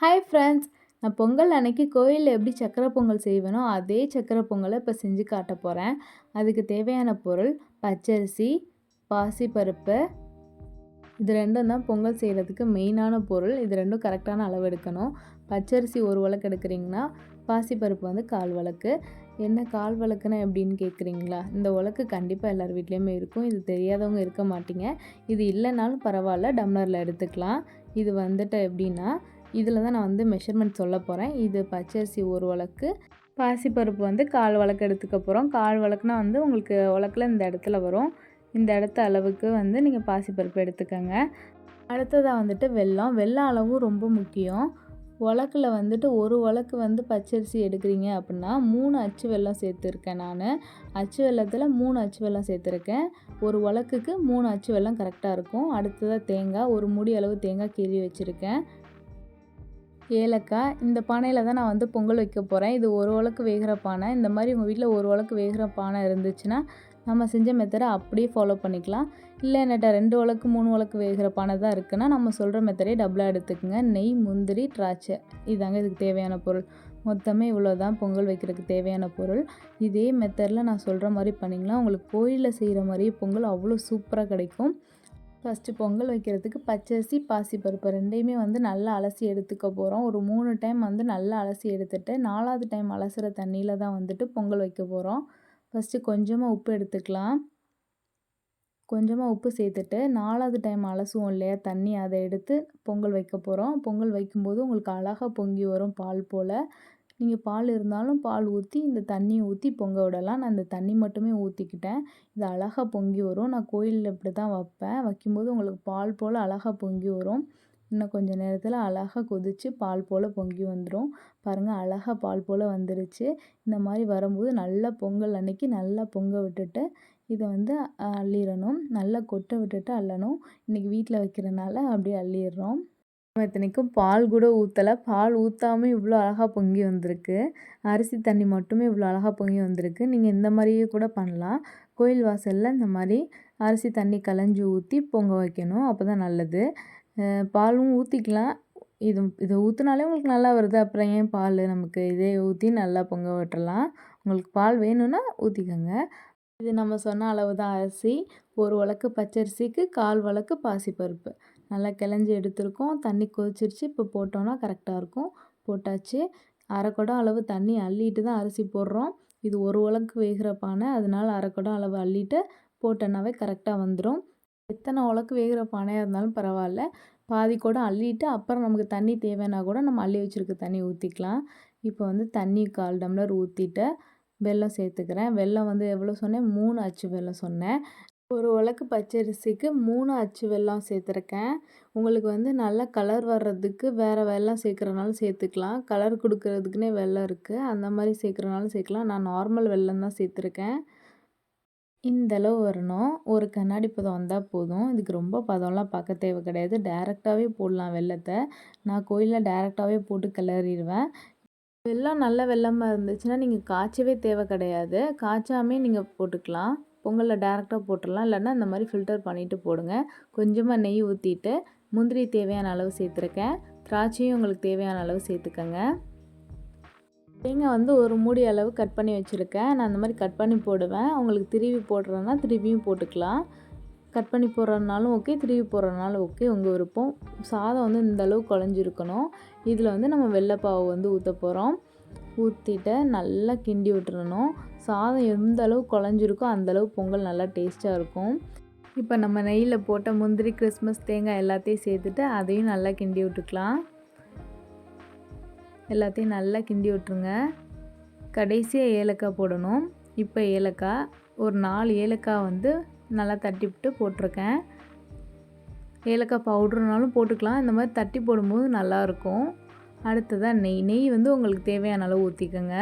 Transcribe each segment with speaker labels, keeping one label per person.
Speaker 1: Hi friends நான் பொங்கல் அன்னைக்கு கோயிலில் எப்படி சக்கரை பொங்கல் செய்வேனோ அதே சக்கரை பொங்கலை இப்போ செஞ்சு காட்ட போகிறேன் அதுக்கு தேவையான பொருள் பச்சரிசி பாசிப்பருப்பு. இது ரெண்டும் தான் பொங்கல் செய்கிறதுக்கு மெயினான பொருள். இது ரெண்டும் கரெக்டான அளவு எடுக்கணும். பச்சரிசி ஒரு வழக்கு எடுக்கிறீங்கன்னா பாசிப்பருப்பு வந்து கால் வழக்கு. என்ன கால் வழக்குன்னா எப்படின்னு கேட்குறீங்களா இந்த உலக்கு கண்டிப்பாக எல்லார் வீட்லேயுமே இருக்கும். இது தெரியாதவங்க இருக்க மாட்டீங்க. இது இல்லைனாலும் பரவாயில்ல. டம்ளரில் எடுத்துக்கலாம். இது வந்துட்டு எப்படின்னா இதில் தான் நான் வந்து மெஷர்மெண்ட் சொல்ல போகிறேன் இது பச்சரிசி ஒரு வழக்கு. பாசிப்பருப்பு வந்து கால் வழக்கு எடுத்துக்க போகிறோம் கால் வழக்குனா வந்து உங்களுக்கு வழக்கில் இந்த இடத்துல வரும். இந்த இடத்த அளவுக்கு வந்து நீங்கள் பாசிப்பருப்பு எடுத்துக்கோங்க. அடுத்ததாக வந்துட்டு வெல்லம். வெள்ளம் அளவும் ரொம்ப முக்கியம். உலக்கில் வந்துட்டு ஒரு உலக்கு வந்து பச்சரிசி எடுக்கிறீங்க அப்படின்னா மூணு அச்சு வெல்லம் சேர்த்துருக்கேன் நான். அச்சு வெள்ளத்தில் மூணு அச்சு வெள்ளம் சேர்த்துருக்கேன். ஒரு உலக்குக்கு மூணு அச்சு வெல்லம் கரெக்டாக இருக்கும். அடுத்ததாக தேங்காய். ஒரு முடி அளவு தேங்காய் கீறி வச்சுருக்கேன். ஏலக்காய். இந்த பானையில் தான் நான் வந்து பொங்கல் வைக்க போகிறேன் இது ஒரு உலக்கு வேகிற பானை. இந்த மாதிரி உங்கள் வீட்டில் ஒரு உலக்கு வேகிற பானை இருந்துச்சுன்னா நம்ம செஞ்ச மெத்தடை அப்படியே ஃபாலோ பண்ணிக்கலாம். இல்லை என்னட்ட ரெண்டு உலக்கு மூணு உலக்கு வேகிற பானை தான் இருக்குன்னா நம்ம சொல்கிற மெத்தடே டபுளாக எடுத்துக்கோங்க. நெய் முந்திரி திராட்சை. இதாங்க இதுக்கு தேவையான பொருள். மொத்தமே இவ்வளோ தான் பொங்கல் வைக்கிறதுக்கு தேவையான பொருள். இதே மெத்தடில் நான் சொல்கிற மாதிரி பண்ணிங்கன்னா உங்களுக்கு கோயிலில் செய்கிற மாதிரியே பொங்கல் அவ்வளோ சூப்பராக கிடைக்கும். ஃபஸ்ட்டு பொங்கல் வைக்கிறதுக்கு பச்சரிசி பாசிப்பருப்பு ரெண்டையுமே வந்து நல்லா அலசி எடுத்துக்க போகிறோம் ஒரு மூணு டைம் வந்து நல்லா அலசி எடுத்துகிட்டு நாலாவது டைம் அலசுகிற தண்ணியில் தான் வந்துட்டு பொங்கல் வைக்க போகிறோம் ஃபஸ்ட்டு கொஞ்சமாக உப்பு எடுத்துக்கலாம். கொஞ்சமாக உப்பு சேர்த்துட்டு நாலாவது டைம் அலசுவோம் இல்லையா தண்ணி அதை எடுத்து பொங்கல் வைக்க போகிறோம் பொங்கல் வைக்கும்போது உங்களுக்கு அழகாக பொங்கி வரும் பால் போல். நீங்கள் பால் இருந்தாலும் பால் ஊற்றி இந்த தண்ணியை ஊற்றி பொங்க விடலாம். நான் இந்த தண்ணி மட்டுமே ஊற்றிக்கிட்டேன் இது அழகாக பொங்கி வரும். நான் கோயிலில் இப்படி தான் வைப்பேன். வைக்கும்போது உங்களுக்கு பால் போல் அழகாக பொங்கி வரும். இன்னும் கொஞ்சம் நேரத்தில் அழகாக கொதித்து பால் போல் பொங்கி வந்துடும் பாருங்கள் அழகாக பால் போல் வந்துருச்சு. இந்த மாதிரி வரும்போது நல்லா பொங்கல் அன்னைக்கு நல்லா பொங்க விட்டுட்டு இதை வந்து அள்ளிடணும். நல்லா கொட்டை விட்டுட்டு அள்ளணும். இன்றைக்கி வீட்டில் வைக்கிறனால அப்படியே அள்ளிடுறோம். இத்தனைக்கும் பால் கூட ஊற்றலை பால் ஊற்றாமல் இவ்வளோ அழகாக பொங்கி வந்திருக்கு. அரிசி தண்ணி மட்டுமே இவ்வளோ அழகாக பொங்கி வந்திருக்கு. நீங்கள் இந்த மாதிரியே கூட பண்ணலாம். கோயில் வாசலில் இந்த மாதிரி அரிசி தண்ணி கலைஞ்சி ஊற்றி பொங்க வைக்கணும். அப்போ தான் நல்லது பாலும் ஊற்றிக்கலாம் இது இதை ஊற்றினாலே உங்களுக்கு நல்லா வருது. அப்புறம் ஏன் பால் நமக்கு இதே ஊற்றி நல்லா பொங்க விட்டுறலாம்? உங்களுக்கு பால் வேணும்னா ஊற்றிக்கோங்க இது நம்ம சொன்ன அளவு தான் அரிசி. ஒரு வழக்கு பச்சரிசிக்கு கால் வழக்கு பாசிப்பருப்பு. நல்லா கிளஞ்சி எடுத்திருக்கோம். தண்ணி கொதிச்சிருச்சு. இப்போ போட்டோன்னா கரெக்டாக இருக்கும். போட்டாச்சு. அரை குடம் அளவு தண்ணி அள்ளிட்டு தான் அரிசி போடுறோம். இது ஒரு உலக்கு வேகிற பானை. அதனால் அரை குடம் அளவு அள்ளிட்டு போட்டோன்னாவே கரெக்டாக வந்துடும் எத்தனை உலக்கு வேகிற பானையாக இருந்தாலும் பரவாயில்ல. பாதி கூட அள்ளிட்டு அப்புறம் நமக்கு தண்ணி தேவைன்னா கூட நம்ம அள்ளி வச்சுருக்க தண்ணி ஊற்றிக்கலாம் இப்போ வந்து தண்ணி கால் டம்ளர் ஊற்றிட்டு வெல்லம் சேர்த்துக்கிறேன். வெல்லம் வந்து எவ்வளோ சொன்னேன்? மூணு அச்சு வெல்லம் சொன்னேன். ஒரு உலக்கு பச்சரிசிக்கு மூணு அச்சு வெல்லம் சேர்த்துருக்கேன். உங்களுக்கு வந்து நல்லா கலர் வர்றதுக்கு வேறு வெல்லம் சேர்க்குறனாலும் சேர்த்துக்கலாம். கலர் கொடுக்கறதுக்குனே வெல்லம் இருக்குது அந்த மாதிரி சேர்க்குறனாலும் சேர்க்கலாம். நான் நார்மல் வெல்லம் தான் சேர்த்துருக்கேன். இந்தளவு வரணும். ஒரு கண்ணாடி பதம் வந்தால் போதும். இதுக்கு ரொம்ப பதம்லாம் பார்க்க தேவை கிடையாது. டேரெக்டாகவே போடலாம் வெள்ளத்தை நான் கோயிலில் டேரெக்டாகவே போட்டு கிளறிடுவேன். வெள்ளம் நல்ல வெள்ளமாக இருந்துச்சுன்னா நீங்கள் காய்ச்சவே தேவை கிடையாது. காய்ச்சாமே நீங்கள் போட்டுக்கலாம். பொங்கலில் டேரெக்டாக போட்டுடலாம் இல்லைன்னா இந்த மாதிரி ஃபில்டர் பண்ணிவிட்டு போடுங்க. கொஞ்சமாக நெய் ஊற்றிட்டு முந்திரி தேவையான அளவு சேர்த்துருக்கேன். திராட்சையும் உங்களுக்கு தேவையான அளவு சேர்த்துக்கோங்க. தேங்காய் வந்து ஒரு மூடி அளவு கட் பண்ணி வச்சுருக்கேன். நான் அந்த மாதிரி கட் பண்ணி போடுவேன். உங்களுக்கு திருவி போடுறேன்னா திருவியும் போட்டுக்கலாம். கட் பண்ணி போடுறதுனாலும் ஓகே திருவி போடுறதுனாலும் ஓகே. உங்கள் விருப்பம். சாதம் வந்து இந்த அளவு குழஞ்சிருக்கணும். இதில் வந்து நம்ம வெள்ளைப்பாவை வந்து ஊற்ற போகிறோம் ஊற்றிட்டு நல்லா கிண்டி விட்டுறணும். சாதம் எந்த அளவு குழஞ்சிருக்கோ அந்தளவு பொங்கல் நல்லா டேஸ்ட்டாக இருக்கும். இப்போ நம்ம நெய்யில் போட்ட முந்திரி கிறிஸ்மஸ் தேங்காய் எல்லாத்தையும் சேர்த்துட்டு அதையும் நல்லா கிண்டி விட்டுக்கலாம். எல்லாத்தையும் நல்லா கிண்டி விட்டுருங்க. கடைசியாக ஏலக்காய் போடணும். இப்போ ஏலக்காய் ஒரு நாலு ஏலக்காய் வந்து நல்லா தட்டி விட்டு போட்டிருக்கேன். ஏலக்காய் பவுட்ருனாலும் போட்டுக்கலாம். இந்த மாதிரி தட்டி போடும்போது நல்லாயிருக்கும் அடுத்ததாக நெய். நெய் வந்து உங்களுக்கு தேவையான அளவு ஊற்றிக்கோங்க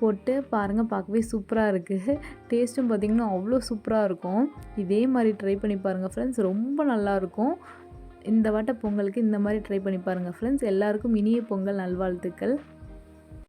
Speaker 1: போட்டு பாருங்கள் பார்க்கவே சூப்பராக இருக்குது டேஸ்ட்டும் பார்த்திங்கன்னா அவ்வளோ சூப்பராக இருக்கும். இதே மாதிரி ட்ரை பண்ணி பாருங்கள் ஃப்ரெண்ட்ஸ் ரொம்ப நல்லாயிருக்கும் இந்த வாட்ட பொங்கலுக்கு இந்த மாதிரி ட்ரை பண்ணி பாருங்கள் ஃப்ரெண்ட்ஸ் எல்லாருக்கும் இனிய பொங்கல் நல்வாழ்த்துக்கள்.